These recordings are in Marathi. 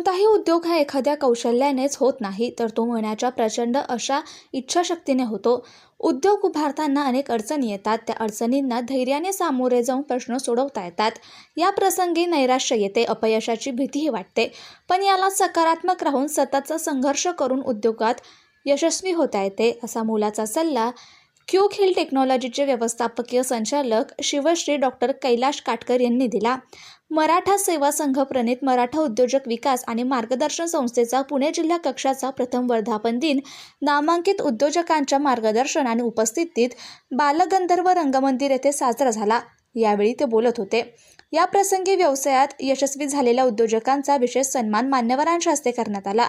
कोणताही उद्योग हा एखाद्या कौशल्यानेच होत नाही तर तो होण्याच्या प्रचंड अशा इच्छाशक्तीने होतो. उद्योग उभारताना अनेक अडचणी येतात त्या अडचणींना धैर्याने सामोरे जाऊन प्रश्न सोडवता येतात. या प्रसंगी नैराश्य येते अपयशाची भीतीही वाटते. पण याला सकारात्मक राहून सततचा संघर्ष करून उद्योगात यशस्वी होता येते असा मोलाचा सल्ला क्यूक हिल टेक्नॉलॉजीचे व्यवस्थापकीय संचालक शिवश्री डॉक्टर कैलाश काटकर यांनी दिला. मराठा सेवा संघ प्रणित मराठा उद्योजक विकास आणि मार्गदर्शन संस्थेचा पुणे जिल्हा कक्षाचा प्रथम वर्धापन दिन नामांकित उद्योजकांच्या मार्गदर्शन आणि उपस्थितीत बालगंधर्व रंगमंदिर येथे साजरा झाला. यावेळी ते बोलत होते. या प्रसंगी व्यवसायात यशस्वी झालेल्या उद्योजकांचा विशेष सन्मान मान्यवरांच्या हस्ते करण्यात आला.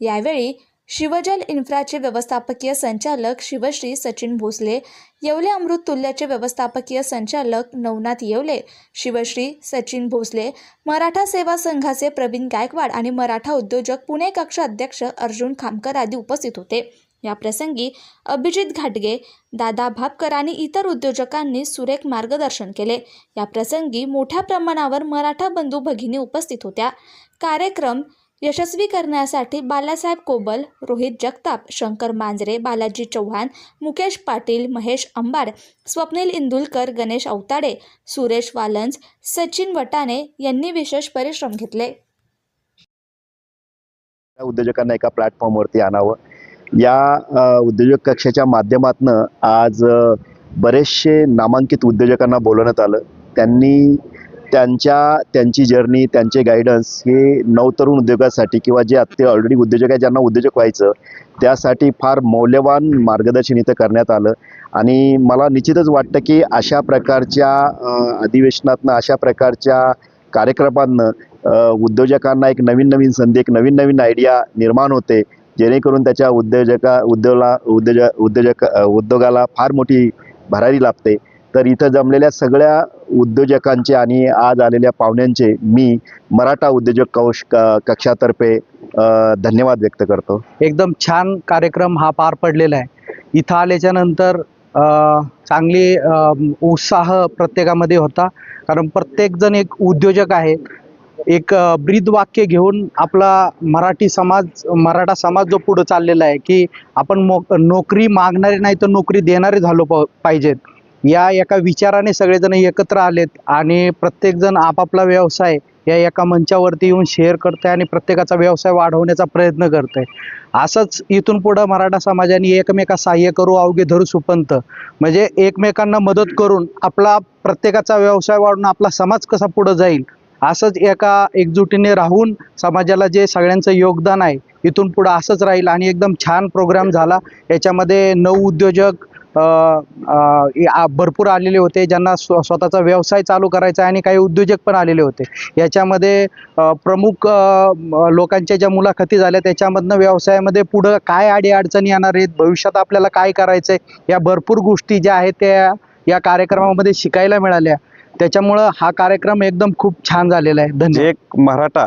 यावेळी शिवजल इन्फ्राचे व्यवस्थापकीय संचालक शिवश्री सचिन भोसले येवले अमृत तुल्याचे व्यवस्थापकीय संचालक नवनाथ येवले शिवश्री सचिन भोसले मराठा सेवा संघाचे प्रवीण गायकवाड आणि मराठा उद्योजक पुणे कक्ष अध्यक्ष अर्जुन खामकर आदी उपस्थित होते. या प्रसंगी अभिजित घाटगे दादा भापकर आणि इतर उद्योजकांनी सुरेख मार्गदर्शन केले. या प्रसंगी मोठ्या प्रमाणावर मराठा बंधू भगिनी उपस्थित होत्या. कार्यक्रम यशस्वी करण्यासाठी बालासाहेब कोबल रोहित जगताप शंकर मांजरे बालाजी चव्हाण मुकेश पाटील महेश अंबाड स्वप्नील इंदुलकर गणेश अवताडे सुरेश वालंज सचिन वटाणे यांनी विशेष परिश्रम घेतले. या उद्योजकांना एका प्लॅटफॉर्मवरती आणावं. या उद्योजक कक्षाच्या माध्यमातून आज बरेचसे नामांकित उद्योजकांना बोलवण्यात आलं. त्यांनी त्यांच्या त्यांची जर्नी त्यांचे गायडन्स हे नवतरुण उद्योगासाठी किंवा जे आत्ते ऑलरेडी उद्योजक आहे ज्यांना उद्योजक व्हायचं त्यासाठी फार मौल्यवान मार्गदर्शन इथं करण्यात आलं. आणि मला निश्चितच वाटतं की अशा प्रकारच्या अधिवेशनातनं अशा प्रकारच्या कार्यक्रमांना उद्योजकांना एक नवीन नवीन संधी एक नवीन नवीन आयडिया निर्माण होते. जेणेकरून त्याच्या उद्योजका उद्योगाला उद्योजक उद्योजक उद्योगाला फार मोठी भरारी लाभते. तर इथं जमलेल्या सगळ्या उद्योजकांचे आणि आज आलेल्या पाहुण्यांचे मी मराठा उद्योजक कौश क- कक्षातर्फे धन्यवाद व्यक्त करतो. एकदम छान कार्यक्रम हा पार पडलेला आहे. इथं आल्याच्यानंतर चांगली उत्साह प्रत्येकामध्ये होता. कारण प्रत्येकजण एक उद्योजक आहे. एक ब्रीद वाक्य घेऊन आपला मराठी समाज मराठा समाज जो पुढे चाललेला आहे की आपण मो नोकरी मागणारे नाही तर नोकरी देणारे झालो प पाहिजेत. या एका विचाराने सगळेजण एकत्र आलेत आणि प्रत्येकजण आपापला व्यवसाय या एका मंचावरती येऊन शेअर करतंय आणि प्रत्येकाचा व्यवसाय वाढवण्याचा प्रयत्न करतंय. असंच इथून पुढं मराठा समाजाने एकमेका सहाय्य करू अवघे धरू सुपंत. म्हणजे एकमेकांना मदत करून आपला प्रत्येकाचा व्यवसाय वाढून आपला समाज कसा पुढं जाईल असंच एका एकजुटीने राहून समाजाला जे सगळ्यांचं योगदान आहे इथून पुढं असंच राहील आणि एकदम छान प्रोग्राम झाला. याच्यामध्ये नऊ उद्योजक भरपूर आलेले होते ज्यांना स्व स्वतःचा व्यवसाय चालू करायचा आहे आणि काही उद्योजक पण आलेले होते. याच्यामध्ये प्रमुख लोकांच्या ज्या मुलाखती झाल्या त्याच्यामधनं व्यवसायामध्ये पुढं काय आडी अडचणी येणार आहेत भविष्यात आपल्याला काय करायचं आहे या भरपूर गोष्टी ज्या आहेत त्या या कार्यक्रमामध्ये शिकायला मिळाल्या. त्याच्यामुळं हा कार्यक्रम एकदम खूप छान झालेला आहे. धन्यवाद. एक मराठा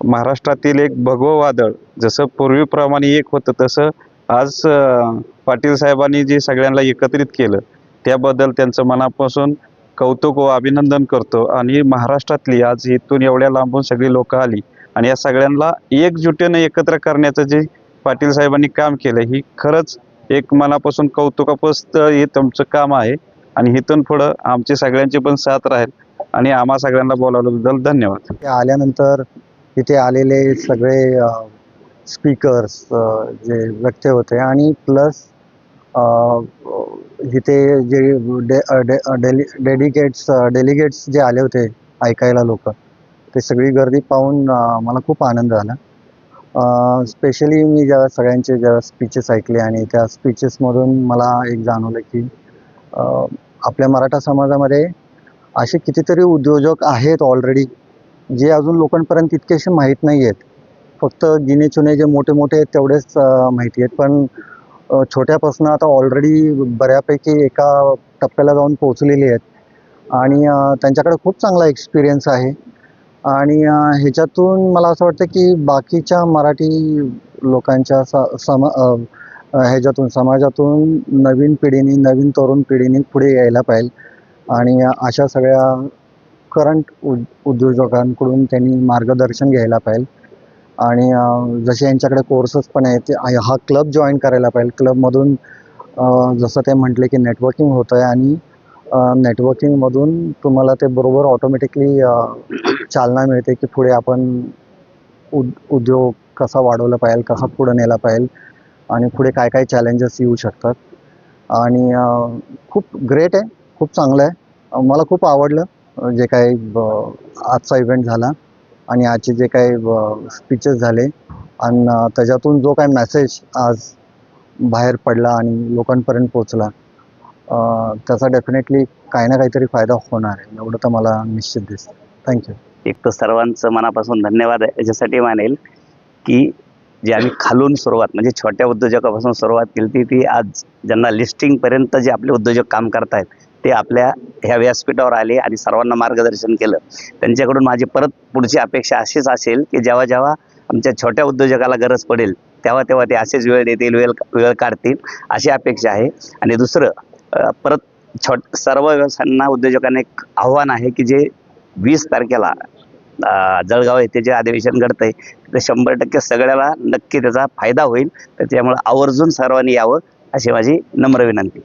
महाराष्ट्रातील एक भगवं वादळ जसं पूर्वीप्रमाणे एक होतं तसं आज पाटील साहेबांनी जे सगळ्यांना एकत्रित केलं त्याबद्दल त्यांचं मनापासून कौतुक व अभिनंदन करतो. आणि महाराष्ट्रातली आज इथून एवढ्या लांबून सगळी लोक आली आणि या सगळ्यांना एकजुटीनं एकत्र करण्याचं जे पाटील साहेबांनी काम केलं ही खरंच एक मनापासून कौतुकापस्त हे तुमचं काम आहे. आणि इथून पुढं आमची सगळ्यांची पण साथ राहील. आणि आम्हा सगळ्यांना बोलावल्याबद्दल धन्यवाद. आल्यानंतर इथे आलेले सगळे स्पीकर्स जे व्यक्ती होते आणि प्लस जिथे जे day day daily dedicates delegates जे आले होते ऐकायला लोक ते सगळी गर्दी पाहून मला खूप आनंद झाला. स्पेशली मी ज्या सगळ्यांचे ज्या स्पीचेस ऐकले आणि त्या स्पीचेसमधून मला एक जाणवलं की आपल्या मराठा समाजामध्ये असे कितीतरी उद्योजक आहेत ऑलरेडी जे अजून लोकांपर्यंत तितकेसे माहीत नाही आहेत फक्त गिने चुने जे मोठे मोठे आहेत तेवढेच माहिती आहेत. पण छोट्यापासून आता ऑलरेडी बऱ्यापैकी एका टप्प्याला जाऊन पोहोचलेली आहेत. आणि त्यांच्याकडे खूप चांगला एक्सपिरियन्स आहे. आणि ह्याच्यातून मला असं वाटतं की बाकीच्या मराठी लोकांच्या स सम ह्याच्यातून समाजातून नवीन पिढीने नवीन तरुण पिढीने पुढे यायला पाहिजे आणि अशा सगळ्या करंट उद उद्योजकांकडून त्यांनी मार्गदर्शन घ्यायला पाहिजे आणि जसे यांच्याकडे कोर्सेस पण आहेत ते- हा क्लब जॉईन करायला पाहिजे. क्लबमधून जसं ते म्हटले की नेटवर्किंग होतं आहे आणि नेटवर्किंगमधून तुम्हाला ते बरोबर ऑटोमॅटिकली चालना मिळते की पुढे आपण उद उद्योग कसा वाढवला पाहिजे कसा पुढे नेला पाहिजे आणि पुढे काय काय चॅलेंजेस येऊ शकतात. आणि खूप ग्रेट आहे खूप चांगलं आहे. मला खूप आवडलं जे काही ब- आजचा इव्हेंट झाला. आणि आजचे जे काही स्पीचेस झाले आणि त्याच्यातून जो काही मेसेज आज बाहेर पडला आणि लोकांपर्यंत पोचला त्याचा डेफिनेटली काही ना काहीतरी फायदा होणार आहे एवढं तर मला निश्चित दिसतं थँक्यू एक तर सर्वांचं मनापासून धन्यवाद याच्यासाठी मानेल की जे आम्ही खालून सुरुवात म्हणजे छोट्या उद्योजकापासून सुरुवात केली ती ती आज ज्यांना लिस्टिंगपर्यंत जे आपले उद्योजक काम करतायत ते आपल्या ह्या व्यासपीठावर आले आणि सर्वांना मार्गदर्शन केलं. त्यांच्याकडून माझी परत पुढची अपेक्षा अशीच असेल की जेव्हा जेव्हा आमच्या छोट्या उद्योजकाला गरज पडेल तेव्हा तेव्हा ते असेच वेळ देतील वेळ वेळ काढतील अशी अपेक्षा आहे. आणि दुसरं परत छोट सर्व व्यवसायांना उद्योजकांना एक आव्हान आहे की जे वीस तारखेला जळगाव येथे जे अधिवेशन घडतंय तर शंभर टक्के सगळ्याला नक्की त्याचा फायदा होईल. तर त्यामुळं आवर्जून सर्वांनी यावं अशी माझी नम्र विनंती.